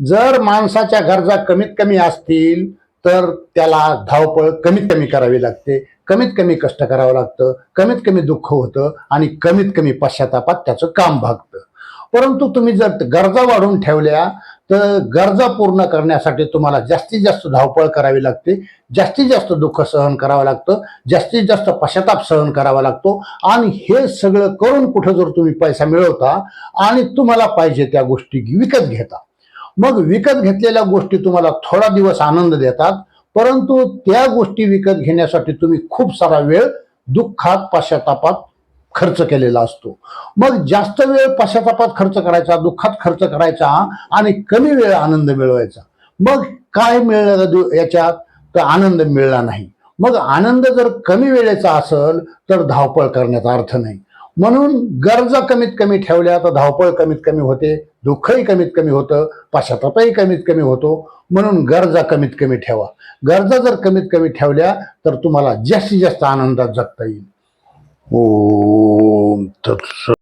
जर माणसाच्या गरजा कमीत कमी असतील तर त्याला धावपळ कमीत कमी करावी लागते. कमीत कमी कष्ट करावं लागतं कमीत कमी दुःख होतं आणि कमीत कमी पश्चातापात त्याचं काम भागतं. परंतु तुम्ही जर गरजा वाढवून ठेवल्या तर गरजा पूर्ण करण्यासाठी तुम्हाला जास्तीत जास्त धावपळ करावी लागते. जास्तीत जास्त दुःख सहन करावं लागतं. जास्तीत जास्त पश्चाताप सहन करावा लागतो. आणि हे सगळं करून कुठं जर तुम्ही पैसा मिळवता आणि तुम्हाला पाहिजे त्या गोष्टी विकत घेता. मग विकत घेतलेल्या गोष्टी तुम्हाला थोडा दिवस आनंद देतात परंतु त्या गोष्टी विकत घेण्यासाठी तुम्ही खूप सारा वेळ दुःखात पश्चातापात खर्च केलेला असतो. मग जास्त वेळ पश्चातापात खर्च करायचा दुःखात खर्च करायचा आणि कमी वेळ आनंद मिळवायचा. मग काय मिळणार याच्यात? तर आनंद मिळला नाही. मग आनंद जर कमी वेळेचा असेल तर धावपळ करण्याचा अर्थ नाही. म्हणून गरजा कमीत कमी ठेवल्या तर धावपळ कमीत कमी होते दुःखही कमीत कमी होतं पश्चातापही कमीत कमी होतो म्हणून गरजा कमीत कमी ठेवा. गरजा जर कमीत कमी ठेवल्या तर तुम्हाला जास्तीत जास्त आनंदात जगता येईल. ओम तत्स